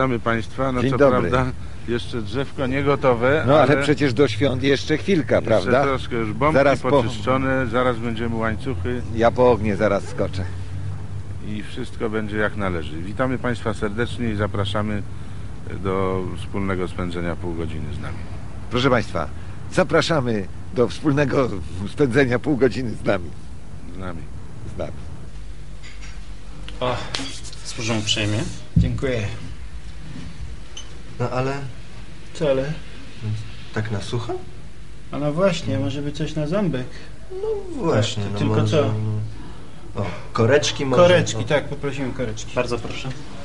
Witamy Państwa. No Dzień co dobry. prawda jeszcze drzewko nie gotowe, No ale przecież do świąt jeszcze chwilka, jeszcze prawda? troszkę już bombki Zaraz po- poczyszczone, zaraz będziemy łańcuchy Ja po ognie zaraz skoczę. i wszystko będzie jak należy. Witamy Państwa serdecznie i zapraszamy do wspólnego spędzenia pół godziny z nami. Proszę Państwa, zapraszamy do wspólnego spędzenia pół godziny z nami. Z nami. Z nami. O, służę uprzejmie. Dziękuję. No ale Co ale? tak na sucho? A no właśnie, może by coś na ząbek. No właśnie, to no tylko może, co? No. O, koreczki może. Koreczki, no. tak, poprosimy koreczki. Bardzo proszę. Proszę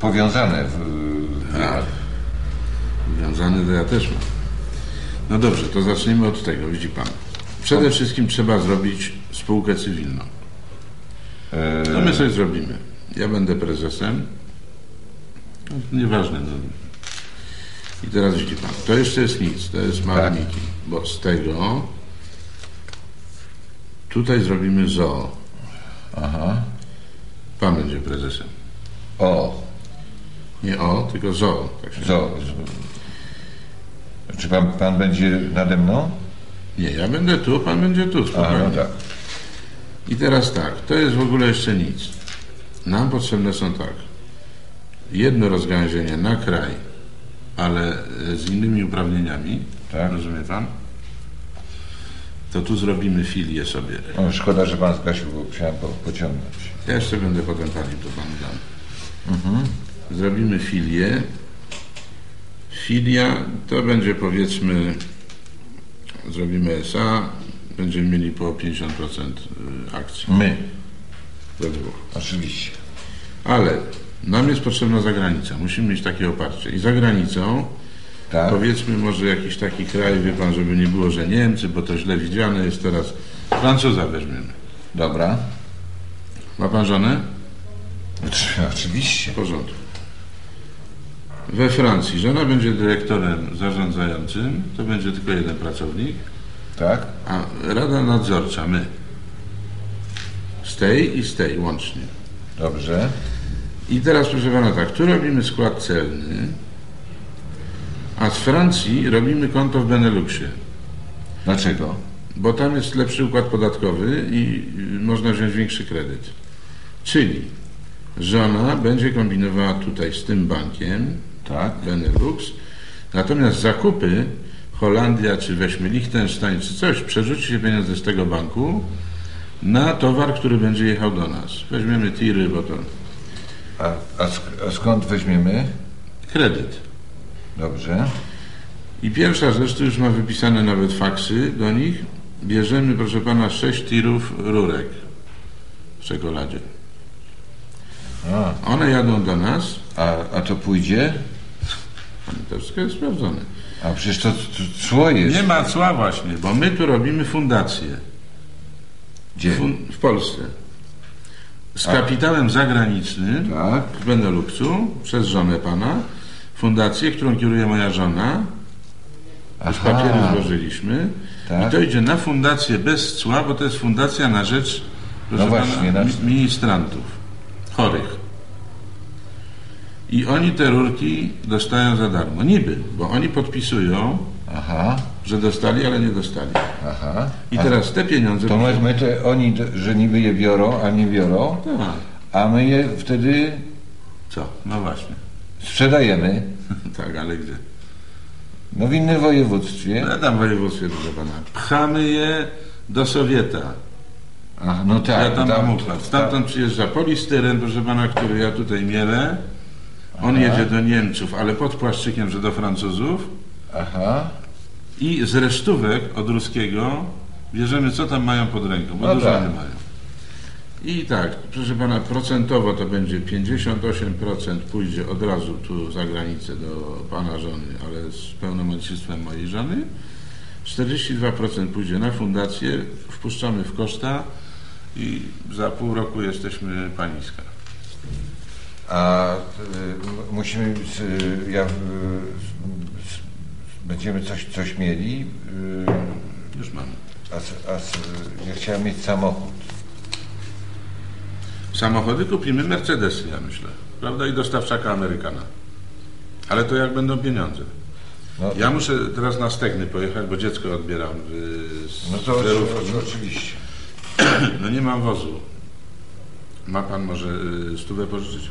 powiązane w, A, wiązany to ja też mam. No dobrze, to zacznijmy od tego, widzi Pan. Przede wszystkim trzeba zrobić spółkę cywilną. To my sobie zrobimy. Ja będę prezesem. No, nieważne. No. I teraz widzi Pan, to jeszcze jest nic, to jest małe Tak. bo z tego tutaj zrobimy zoo. Aha. Pan będzie prezesem. O, Nie o, tylko zoo. Tak się co? Czy pan, pan będzie nade mną? Nie, ja będę tu, pan będzie tu, A, no tak. I teraz tak, to jest w ogóle jeszcze nic. Nam potrzebne są tak. Jedno rozgałęzienie na kraj, ale e, z innymi uprawnieniami. Tak. Rozumie pan? To tu zrobimy filię sobie. O, szkoda, że pan zgasił, bo chciałem po, pociągnąć. Ja jeszcze będę potem palił, to panu dam. Zrobimy filię. Filia to będzie powiedzmy, zrobimy SA, będziemy mieli po 50% akcji My, we dwóch. oczywiście. Ale nam jest potrzebna zagranica. Musimy mieć takie oparcie. I za granicą, Tak? powiedzmy może jakiś taki kraj, wie pan, żeby nie było, że Niemcy, bo to źle widziane jest teraz. Francuza weźmiemy. Dobra. Ma pan żonę? Oczywiście. W porządku. We Francji żona będzie dyrektorem zarządzającym, to będzie tylko jeden pracownik, Tak? a rada nadzorcza, my. Z tej i z tej łącznie. Dobrze. I teraz proszę pana tak, tu robimy skład celny, a z Francji robimy konto w Beneluxie, Dlaczego? bo tam jest lepszy układ podatkowy i y, można wziąć większy kredyt. Czyli żona będzie kombinowała tutaj z tym bankiem, Tak? Benelux, natomiast zakupy Holandia, czy weźmy Liechtenstein, czy coś, przerzuci się pieniądze z tego banku na towar, który będzie jechał do nas. Weźmiemy tiry, bo to A, a, sk- a skąd weźmiemy? kredyt. Dobrze. I pierwsza rzecz, tu już ma wypisane nawet faksy do nich. Bierzemy, proszę pana, sześć tirów rurek w czekoladzie. A, One jadą do nas, a, a to pójdzie? To wszystko jest sprawdzone. A przecież to, to cło jest. Nie ma cła właśnie, bo my tu robimy fundację Gdzie? fun w Polsce. Z kapitałem zagranicznym Tak. w Beneluxu przez żonę pana. Fundację, którą kieruje moja żona. Już Aha. papiery złożyliśmy. Tak. I to idzie na fundację bez cła, bo to jest fundacja na rzecz No właśnie, pana, na- mi- ministrantów chorych. I oni te rurki dostają za darmo. Niby, bo oni podpisują, Aha, że dostali, ale nie dostali. aha. I A teraz te pieniądze. To my, my te, oni, że niby je biorą, a nie biorą, Tak. a my je wtedy Co? No właśnie. sprzedajemy. Tak, ale gdzie? No w innym województwie. Ja tam w województwie, proszę pana. Pchamy je do Sowieta. Ach, no tak. ja tam tam- mam. Stamtąd przyjeżdża polistyren, proszę pana, który ja tutaj mielę. On jedzie do Niemców, ale pod płaszczykiem, że do Francuzów. Aha. I z resztówek od ruskiego bierzemy, co tam mają pod ręką, bo No dużo tak. nie mają. I tak, proszę pana, procentowo to będzie 58% pójdzie od razu tu za granicę do pana żony, ale z pełnomocnictwem mojej żony. 42% pójdzie na fundację, wpuszczamy w koszta i za pół roku jesteśmy pańska. A y, musimy, y, ja, y, będziemy coś, coś mieli, Już mamy. a, a ja chciałem mieć samochód. Samochody kupimy Mercedesy, ja myślę. Prawda? I dostawczaka Amerykana. Ale to jak będą pieniądze. No, Ja muszę teraz na Stegny pojechać, bo dziecko odbieram z no to zerówki. o- oczywiście. No nie mam wozu. Ma pan może stówę pożyczyć?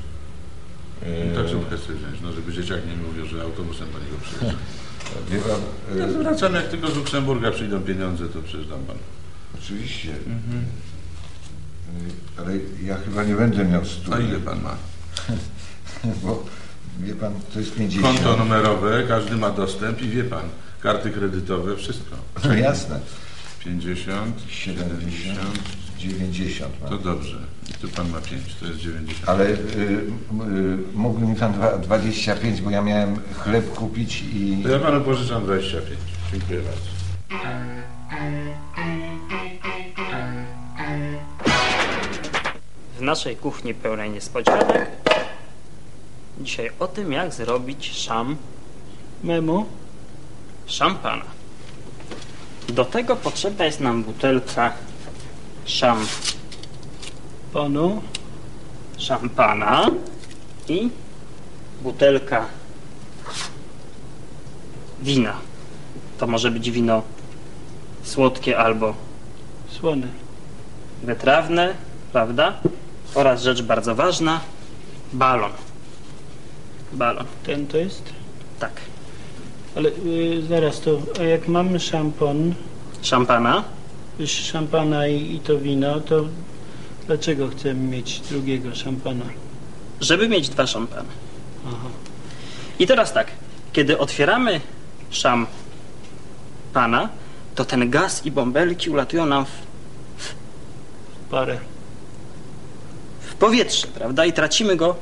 No, taksówkę chcę wziąć, no żeby dzieciak nie mówił, że autobusem pan go przyjeżdża. Wie pan, Ja y, zwracam, jak tylko z Luksemburga przyjdą pieniądze, to przyjeżdżam pan. oczywiście. Y, Ale ja chyba nie będę miał stu. A ile pan ma? Bo wie pan, to jest 50. Konto numerowe, każdy ma dostęp i wie pan, karty kredytowe, wszystko. No jasne. 50, 70, 90 To mam. dobrze. I tu pan ma 5, to jest 90. Ale y, y, mógłby mi pan dwa- 25, bo ja miałem chleb kupić i... To ja panu pożyczam 25. Dziękuję bardzo. W naszej kuchni pełnej niespodzianek. Dzisiaj o tym, jak zrobić szam Memu? szampana. Do tego potrzebna jest nam butelka szam, Panu? szampana i butelka wina. To może być wino słodkie albo Słony. wytrawne, prawda? Oraz rzecz bardzo ważna, balon. Balon, Ten to jest? tak. Ale y, zaraz to, a jak mamy szampon, Szampana, szampana i, i to wino, to dlaczego chcemy mieć drugiego szampana? żeby mieć dwa szampany. Aha. I teraz tak, kiedy otwieramy szampana, to ten gaz i bąbelki ulatują nam w, Parę. w powietrze, prawda? I tracimy go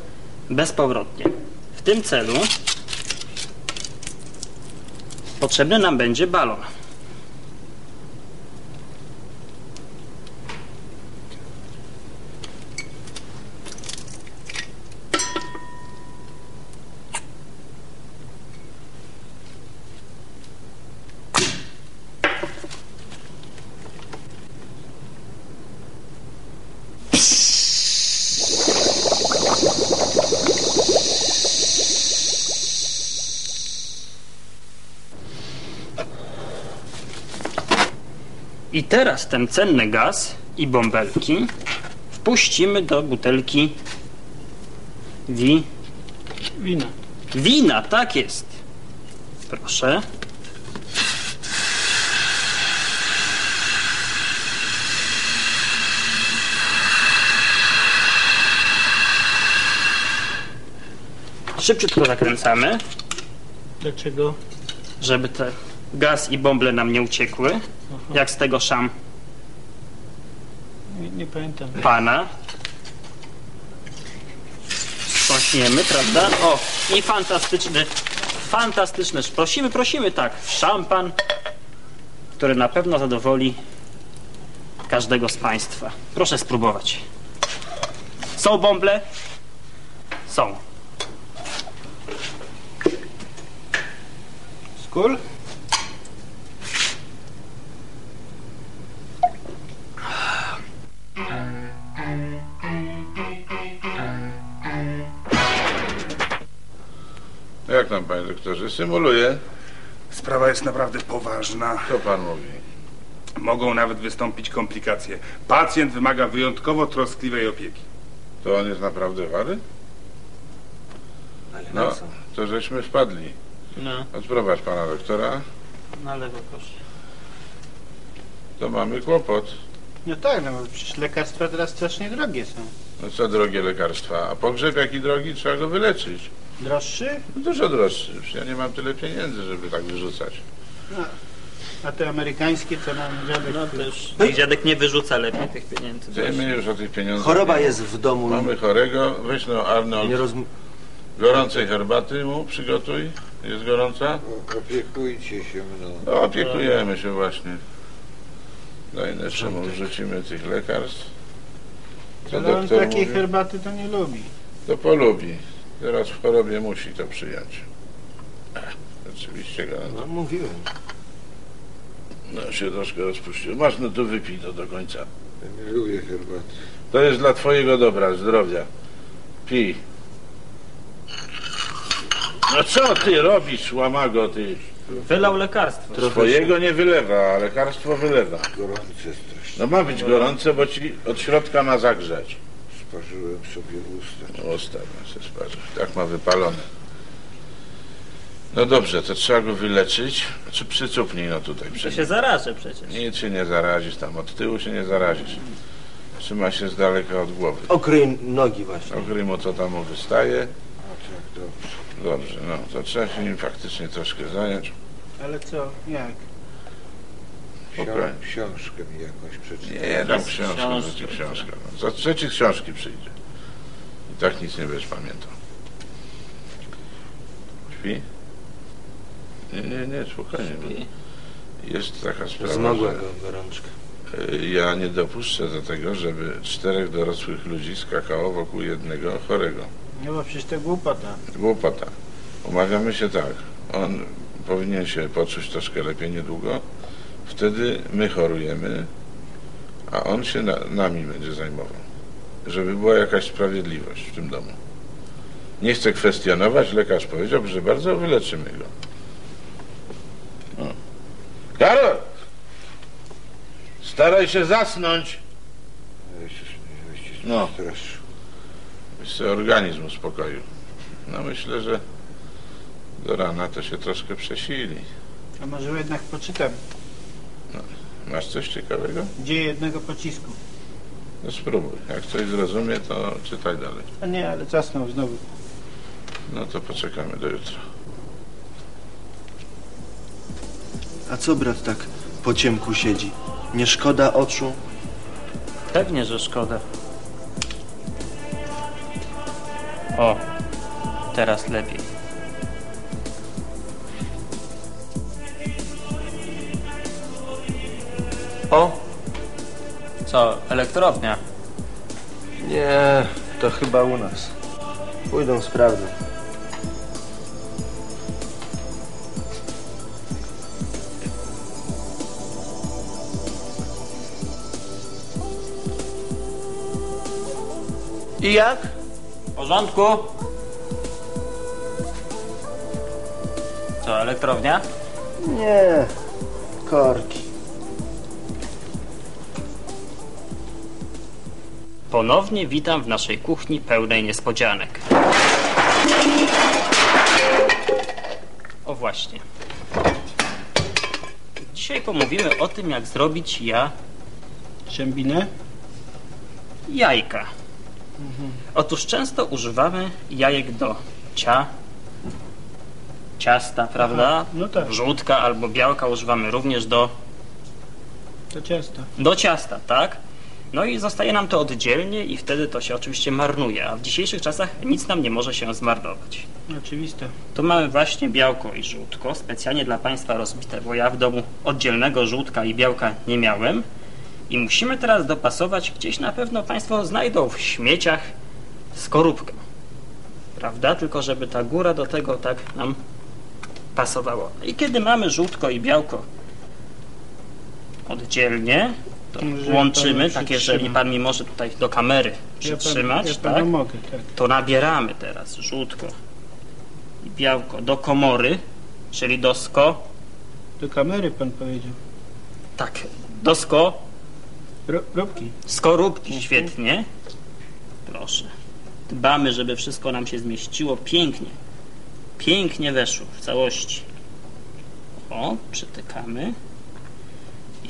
bezpowrotnie. W tym celu potrzebny nam będzie balon. I teraz ten cenny gaz i bąbelki wpuścimy do butelki wi Wina. wina, tak jest. Proszę. Szybciutko zakręcamy, Dlaczego? żeby te gaz i bąble nam nie uciekły, jak z tego szam Nie, nie pamiętam. pana. Wstrząśniemy, prawda? O, i fantastyczny, fantastyczny, prosimy, prosimy, tak, szampan, który na pewno zadowoli każdego z Państwa. Proszę spróbować. Są bąble? Są. Skór? Doktorze? Symuluję. Sprawa jest naprawdę poważna. Co pan mówi? Mogą nawet wystąpić komplikacje. Pacjent wymaga wyjątkowo troskliwej opieki. To on jest naprawdę wary? No, to żeśmy wpadli. No, Odprowadź pana doktora, na lewo proszę. to mamy kłopot. No tak, no bo przecież lekarstwa teraz strasznie drogie są. No co drogie lekarstwa, a pogrzeb jaki drogi, trzeba go wyleczyć. Droższy? No Dużo droższy, ja nie mam tyle pieniędzy, żeby tak wyrzucać. A te amerykańskie co nam dziadek... No też. Niech dziadek nie wyrzuca lepiej tych pieniędzy. Wiemy już o tych pieniądzach. Choroba nie- jest w domu. Mamy chorego, weź no Arnold, Nie roz... gorącej herbaty mu przygotuj. Jest gorąca? Opiekujcie się mną. No, opiekujemy się właśnie. Daj jeszcze mu wrzucimy tych lekarstw. Co Ale on takiej mówi? herbaty to nie lubi. To polubi. Teraz w chorobie musi to przyjąć. Oczywiście go. No, mówiłem. No się troszkę rozpuścił. Masz, no to wypij to do końca. Ja nie lubię herbaty. To jest dla twojego dobra, zdrowia. Pij. No co ty robisz, łamago, ty? Wylał lekarstwo. Trochę Swojego nie wylewa, a lekarstwo wylewa. Gorące strasznie. No ma być gorące, bo ci od środka ma zagrzeć. Sparzyłem sobie usta. No Ostatnio się sparzył. Tak ma wypalone. No dobrze, to trzeba go wyleczyć. Czy przycupnij no tutaj. To Przy... się zarażę przecież. Nic się nie zarazisz tam, od tyłu się nie zarazisz. Trzyma się z daleka od głowy. Okryj nogi właśnie. Okryj mu co tam mu wystaje. A tak, dobrze. Dobrze, no to trzeba się nim faktycznie troszkę zająć. Ale co? Jak? Okej. Ksią- Książkę mi jakąś przeczytać. Nie, dam Jest książkę, książka. za ci książkę. No. Za trzeci książki przyjdzie. I tak nic nie będziesz pamiętał. Śpi? Nie, nie, nie, spokojnie. bo Jest taka sprawa, Zmogła go gorączka. y, ja nie dopuszczę do tego, żeby czterech dorosłych ludzi skakało wokół jednego chorego. No bo przecież to głupota. Głupota. Umawiamy się tak. On powinien się poczuć troszkę lepiej niedługo. Wtedy my chorujemy, a on się na, nami będzie zajmował. Żeby była jakaś sprawiedliwość w tym domu. Nie chcę kwestionować, lekarz powiedział, że bardzo wyleczymy go. No. Karol! Staraj się zasnąć. No. sobie organizm uspokoił. No myślę, że do rana to się troszkę przesili. A może jednak poczytam. Masz coś ciekawego? Dzieje jednego pocisku. No spróbuj. Jak coś zrozumie, to czytaj dalej. A nie, ale zasnął znowu. No to poczekamy do jutra. A co brat tak po ciemku siedzi? Nie szkoda oczu? Pewnie, że szkoda. O, teraz lepiej. O! Co, elektrownia? Nie, to chyba u nas. Pójdą sprawdzę. I jak? W porządku? Co, elektrownia? Nie, korki. Ponownie witam w naszej kuchni pełnej niespodzianek. O właśnie. Dzisiaj pomówimy o tym, jak zrobić ja Trzębinę? jajka. Otóż często używamy jajek do cia, ciasta, prawda? no tak. Żółtka albo białka używamy również do To ciasto. do ciasta, tak? No i zostaje nam to oddzielnie i wtedy to się oczywiście marnuje, a w dzisiejszych czasach nic nam nie może się zmarnować. Oczywiste. Tu mamy właśnie białko i żółtko, specjalnie dla Państwa rozbite, bo ja w domu oddzielnego żółtka i białka nie miałem. I musimy teraz dopasować, gdzieś na pewno Państwo znajdą w śmieciach skorupkę. Prawda? Tylko żeby ta góra do tego tak nam pasowała. I kiedy mamy żółtko i białko oddzielnie, to łączymy, tak jeżeli. Pan mi może tutaj do kamery Ja, pan, przytrzymać, ja tak? mogę, tak. to nabieramy teraz żółtko i białko do komory, czyli do sko, Do kamery pan powiedział. tak, do sko, Ro, robki. skorupki, świetnie. Proszę. Dbamy, żeby wszystko nam się zmieściło pięknie. Pięknie weszło w całości. O, przytykamy.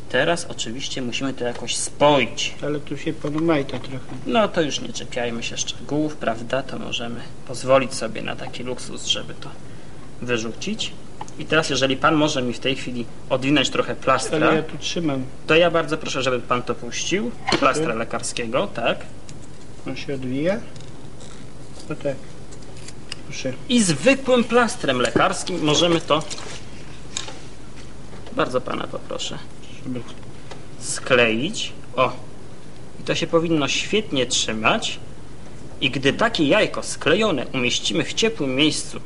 Teraz oczywiście musimy to jakoś spoić. Ale tu się majta trochę. No to już nie czepiajmy się szczegółów, prawda? To możemy pozwolić sobie na taki luksus, żeby to wyrzucić. I teraz, jeżeli pan może mi w tej chwili odwinąć trochę plastra, Ale ja tu trzymam. to ja bardzo proszę, żeby pan to puścił. Plastra lekarskiego, tak. On się odwija. No tak. Proszę. I zwykłym plastrem lekarskim możemy to. Bardzo pana poproszę. Skleić. O! I to się powinno świetnie trzymać. I gdy takie jajko sklejone umieścimy w ciepłym miejscu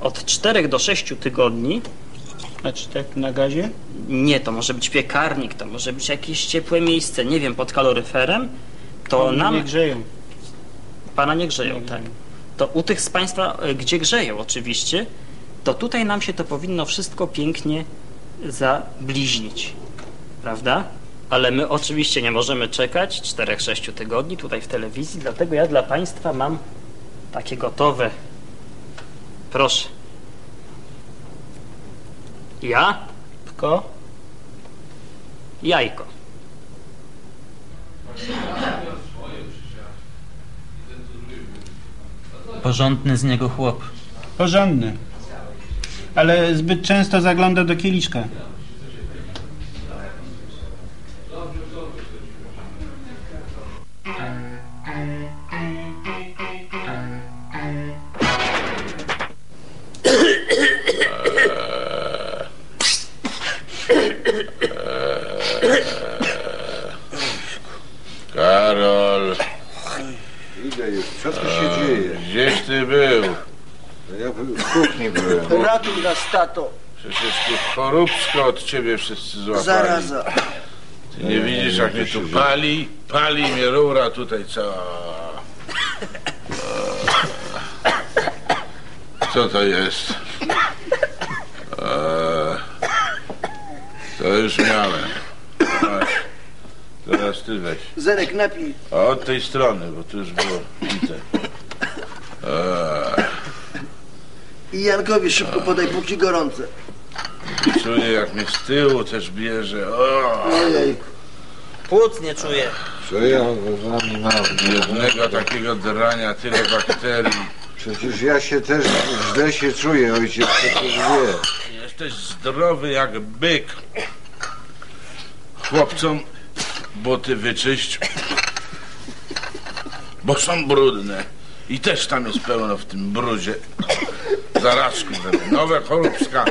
od 4 do 6 tygodni, Znaczy tak na gazie? nie, to może być piekarnik, to może być jakieś ciepłe miejsce, nie wiem, pod kaloryferem, to nam... nie grzeją. Pana nie grzeją, Nie tak. grzeją. To u tych z Państwa, e, gdzie grzeją oczywiście, to tutaj nam się to powinno wszystko pięknie zabliźnić, prawda? Ale my oczywiście nie możemy czekać 4-6 tygodni tutaj w telewizji, dlatego ja dla Państwa mam takie gotowe. Proszę. Ja? Tylko Jajko. Porządny z niego chłop. porządny. Ale zbyt często zagląda do kieliszka. Tato. Przecież tu choróbsko od ciebie wszyscy złapali. Zaraza. Ty nie widzisz, jak mnie tu pali? Pali mnie rura tutaj cała. Co to jest? Eee, To już miałem. Teraz ty weź. Zerek, napij. A od tej strony, bo tu już było pite. Eee, I Jankowi szybko podaj, póki gorące. Czuję, jak mnie z tyłu też bierze. O! Ojej. Płuc nie czuję. Co ja z wami mam? Jednego takiego drania, tyle bakterii. Przecież ja się też źle się czuję, ojciec, przecież wie. Jesteś zdrowy jak byk. Chłopcom buty wyczyść, bo są brudne. I też tam jest pełno w tym brudzie zarazków. żeby Nowe choróbska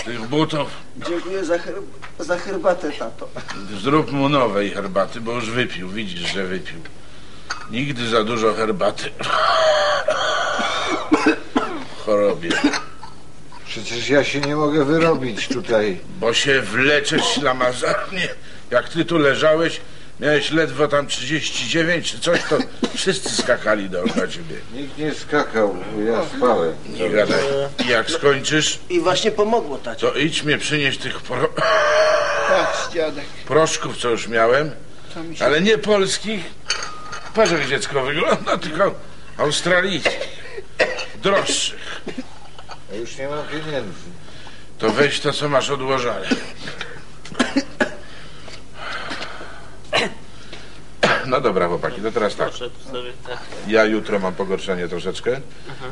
z tych butów. Dziękuję za, herb za herbatę, tato. Zrób mu nowej herbaty, bo już wypił. Widzisz, że wypił. Nigdy za dużo herbaty. Chorobie. Przecież ja się nie mogę wyrobić tutaj. Bo się wleczesz ślamazarnie. Jak ty tu leżałeś, miałeś ledwo tam 39 czy coś, to wszyscy skakali dookoła ciebie. Nikt nie skakał, ja spałem. Nie gadaj. I jak skończysz, I właśnie pomogło, tacie. to idź mnie przynieść tych pro... Patrz, dziadek. proszków, co już miałem, To mi się... ale nie polskich. Patrz jak dziecko wygląda, tylko australijskich. Droższych. Ja już nie mam pieniędzy. To weź to, co masz odłożone. No dobra, chłopaki, to teraz tak. Sobie tak. Ja jutro mam pogorszenie troszeczkę.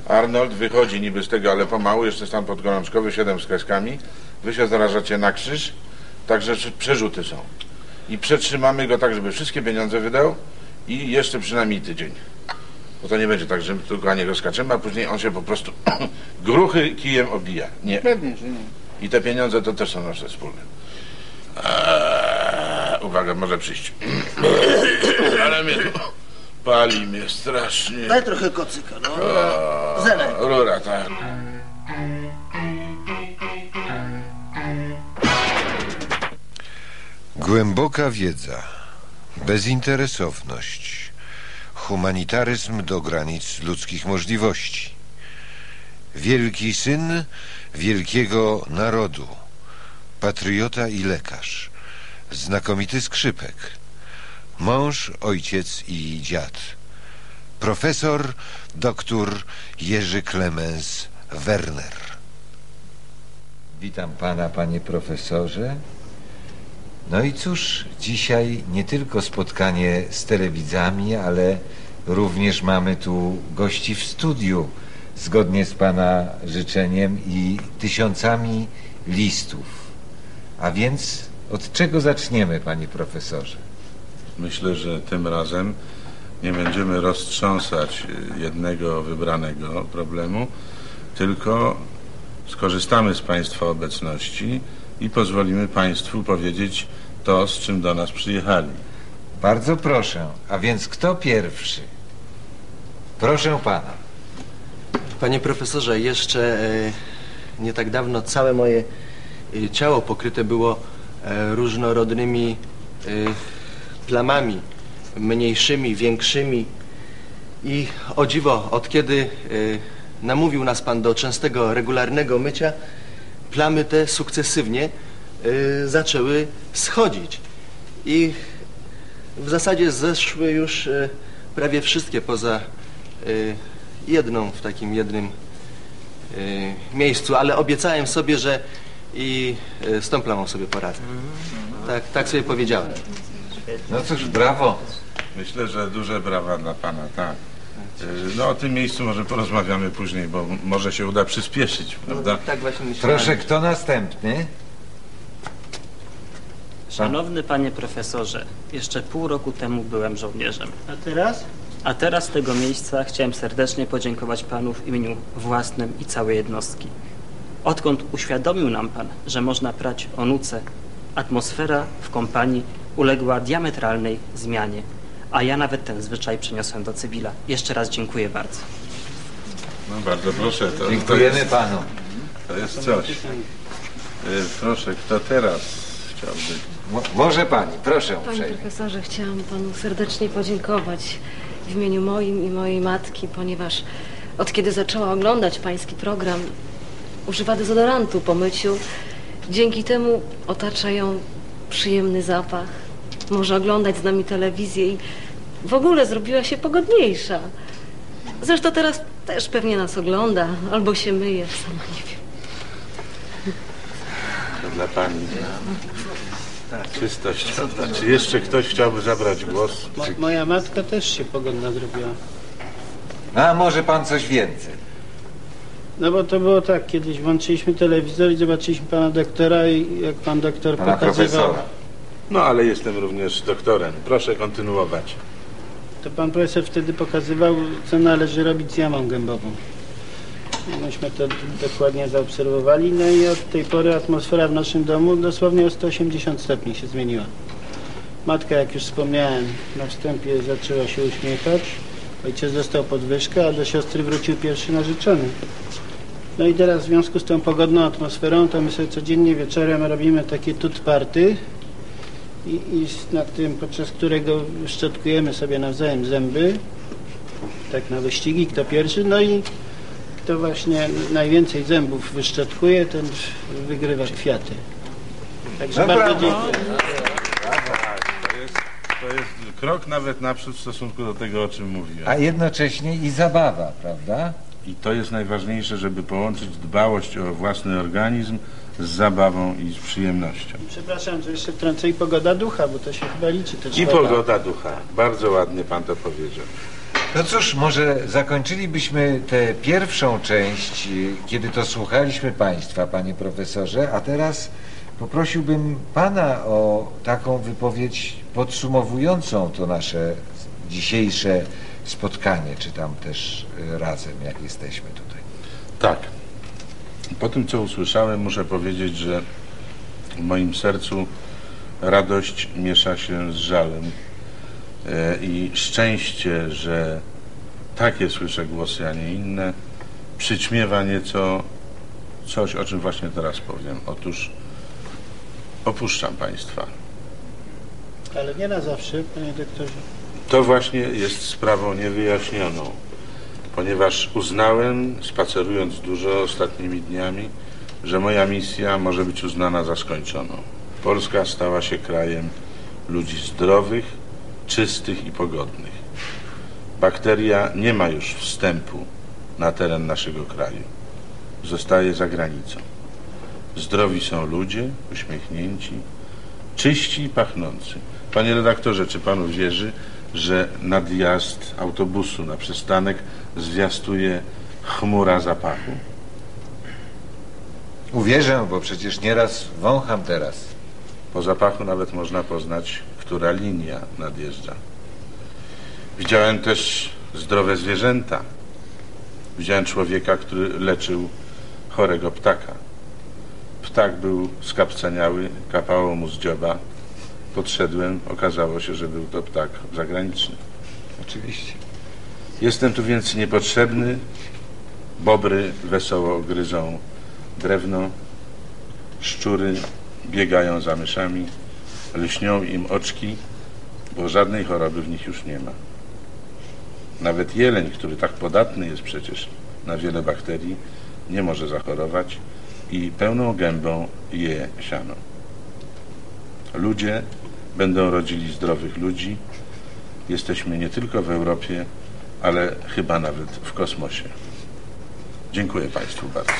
Arnold wychodzi niby z tego, ale pomału, jeszcze stan podgorączkowy, 7 z kreskami. Wy się zarażacie na krzyż, także przerzuty są. I przetrzymamy go tak, żeby wszystkie pieniądze wydał i jeszcze przynajmniej tydzień. Bo to nie będzie tak, że my tylko na niego skaczemy, a później on się po prostu gruchy kijem obija. Nie. Pewnie, że nie. I te pieniądze to też są nasze wspólne. Eee, uwaga, może przyjść. Ale mnie pali mnie strasznie. Daj trochę kocyka, no. Zerek. Rura, tak. Głęboka wiedza, bezinteresowność, humanitaryzm do granic ludzkich możliwości. Wielki syn wielkiego narodu, patriota i lekarz, znakomity skrzypek, mąż, ojciec i dziad, profesor doktor Jerzy Klemens Werner. Witam pana, panie profesorze. No i cóż, dzisiaj nie tylko spotkanie z telewidzami, ale również mamy tu gości w studiu, zgodnie z Pana życzeniem i tysiącami listów. A więc od czego zaczniemy, Panie Profesorze? Myślę, że tym razem nie będziemy roztrząsać jednego wybranego problemu, tylko skorzystamy z Państwa obecności i pozwolimy Państwu powiedzieć to, z czym do nas przyjechali. Bardzo proszę. A więc kto pierwszy? Proszę Pana. Panie profesorze, jeszcze e, nie tak dawno całe moje e, ciało pokryte było e, różnorodnymi plamami, mniejszymi, większymi. I o dziwo, od kiedy e, namówił nas Pan do częstego, regularnego mycia, plamy te sukcesywnie e, zaczęły schodzić. I w zasadzie zeszły już e, prawie wszystkie poza jedną w takim jednym miejscu, ale obiecałem sobie, że i z tą plamą sobie poradzę. Tak, tak sobie powiedziałem. No cóż, brawo. Myślę, że duże brawa dla Pana, tak. Y, No o tym miejscu może porozmawiamy później, bo może się uda przyspieszyć, prawda? Tak właśnie myślałem. Proszę, kto następny? Szanowny panie profesorze, jeszcze pół roku temu byłem żołnierzem. A teraz? A teraz z tego miejsca chciałem serdecznie podziękować panu w imieniu własnym i całej jednostki. Odkąd uświadomił nam pan, że można prać o nuce, atmosfera w kompanii uległa diametralnej zmianie, a ja nawet ten zwyczaj przeniosłem do cywila. Jeszcze raz dziękuję bardzo. No bardzo proszę. To, Dziękujemy to jest, Panu. to jest coś. Y, Proszę, kto teraz chciałby? Mo- może Pani, proszę Panie uprzejmie. profesorze, chciałam panu serdecznie podziękować w imieniu moim i mojej matki, ponieważ od kiedy zaczęła oglądać pański program, używa dezodorantu po myciu. Dzięki temu otacza ją przyjemny zapach. Może oglądać z nami telewizję i w ogóle zrobiła się pogodniejsza. Zresztą teraz też pewnie nas ogląda, albo się myje, sama nie wiem. To dla Pani. Czystość. Czy jeszcze ktoś chciałby zabrać głos? Mo, moja matka też się pogodna zrobiła. A może Pan coś więcej? No bo to było tak, kiedyś włączyliśmy telewizor i zobaczyliśmy pana doktora i jak pan doktor Pana pokazywał, profesora. No ale jestem również doktorem. Proszę kontynuować. to pan profesor wtedy pokazywał, co należy robić z jamą gębową. I Myśmy to dokładnie zaobserwowali, no i od tej pory atmosfera w naszym domu dosłownie o 180 stopni się zmieniła. Matka, jak już wspomniałem, na wstępie zaczęła się uśmiechać. Ojciec dostał podwyżkę, a do siostry wrócił pierwszy narzeczony. No i teraz w związku z tą pogodną atmosferą, to my sobie codziennie wieczorem robimy takie tut party i, i z- na tym, podczas którego szczotkujemy sobie nawzajem zęby, tak na wyścigi, kto pierwszy, no i kto właśnie najwięcej zębów wyszczotkuje, ten wygrywa kwiaty. Także No bardzo brawo. dziękuję. To jest, to jest krok nawet naprzód w stosunku do tego, o czym mówiłem. A jednocześnie i zabawa, prawda? I to jest najważniejsze, żeby połączyć dbałość o własny organizm z zabawą i z przyjemnością. Przepraszam, że jeszcze wtrącę i pogoda ducha, bo to się chyba liczy też. I woda. pogoda ducha. Bardzo ładnie pan to powiedział. No cóż, może zakończylibyśmy tę pierwszą część, kiedy to słuchaliśmy Państwa, Panie Profesorze, a teraz poprosiłbym Pana o taką wypowiedź podsumowującą to nasze dzisiejsze spotkanie, czy tam też y, razem, jak jesteśmy tutaj. Tak. Po tym, co usłyszałem, muszę powiedzieć, że w moim sercu radość miesza się z żalem e, i szczęście, że takie słyszę głosy, a nie inne, przyćmiewa nieco coś, o czym właśnie teraz powiem. Otóż opuszczam Państwa. Ale nie na zawsze, panie doktorze. To właśnie jest sprawą niewyjaśnioną, ponieważ uznałem, spacerując dużo ostatnimi dniami, że moja misja może być uznana za skończoną. Polska stała się krajem ludzi zdrowych, czystych i pogodnych. Bakteria nie ma już wstępu na teren naszego kraju. Zostaje za granicą. Zdrowi są ludzie, uśmiechnięci, czyści i pachnący. Panie redaktorze, czy panu wierzy, że nadjazd autobusu na przystanek zwiastuje chmura zapachu? Uwierzę, bo przecież nieraz wącham teraz. Po zapachu nawet można poznać, która linia nadjeżdża. Widziałem też zdrowe zwierzęta. Widziałem człowieka, który leczył chorego ptaka. Ptak był skapceniały, kapało mu z dzioba. Podszedłem, okazało się, że był to ptak zagraniczny. Oczywiście. Jestem tu więc niepotrzebny. Bobry wesoło gryzą drewno, szczury biegają za myszami, lśnią im oczki, bo żadnej choroby w nich już nie ma. Nawet jeleń, który tak podatny jest przecież na wiele bakterii, nie może zachorować i pełną gębą je siano. Ludzie będą rodzili zdrowych ludzi. Jesteśmy nie tylko w Europie, ale chyba nawet w kosmosie. Dziękuję Państwu bardzo.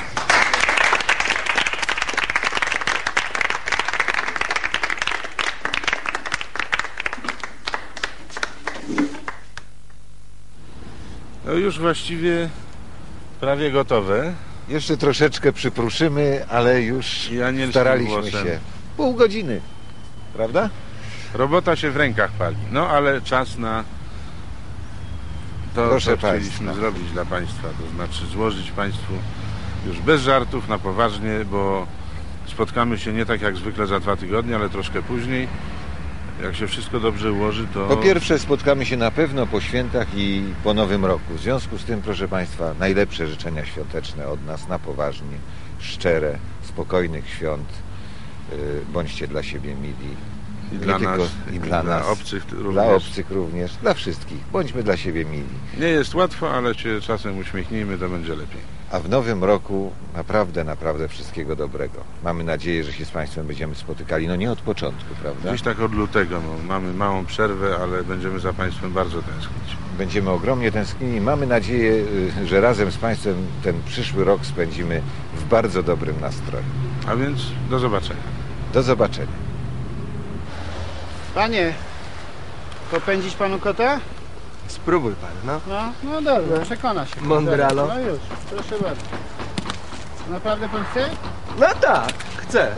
No już właściwie prawie gotowe. Jeszcze troszeczkę przypruszymy, ale już I staraliśmy głosem. się. Pół godziny, prawda? Robota się w rękach pali. No ale czas na to, Proszę co chcieliśmy państwa. zrobić dla Państwa. To znaczy złożyć Państwu już bez żartów, na poważnie, bo spotkamy się nie tak jak zwykle za dwa tygodnie, ale troszkę później. Jak się wszystko dobrze ułoży, to... Po pierwsze spotkamy się na pewno po świętach i po Nowym Roku. W związku z tym, proszę Państwa, najlepsze życzenia świąteczne od nas na poważnie, szczere, spokojnych świąt. Yy, Bądźcie dla siebie mili. I Nie dla tylko- nas, i dla nas, obcych Dla również. obcych również, dla wszystkich. Bądźmy dla siebie mili. Nie jest łatwo, ale się czasem uśmiechnijmy, to będzie lepiej. A w nowym roku naprawdę, naprawdę wszystkiego dobrego. Mamy nadzieję, że się z Państwem będziemy spotykali. No nie od początku, prawda? Gdzieś tak od lutego, no, mamy małą przerwę, ale będziemy za Państwem bardzo tęsknić. Będziemy ogromnie tęsknili. Mamy nadzieję, y, że razem z Państwem ten przyszły rok spędzimy w bardzo dobrym nastroju. A więc do zobaczenia. Do zobaczenia. Panie, popędzić panu kota? Spróbuj pan, no. No, no dobra, przekona się. Mądralo. No już, proszę bardzo. Naprawdę pan chce? No tak, chcę.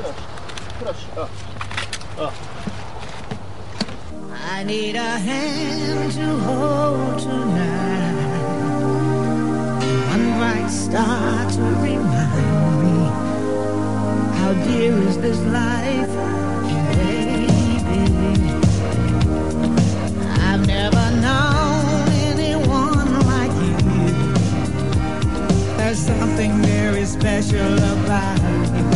Proszę, o. I need a hand to hold tonight. One bright star to remind me how dear is this life, something very special about you.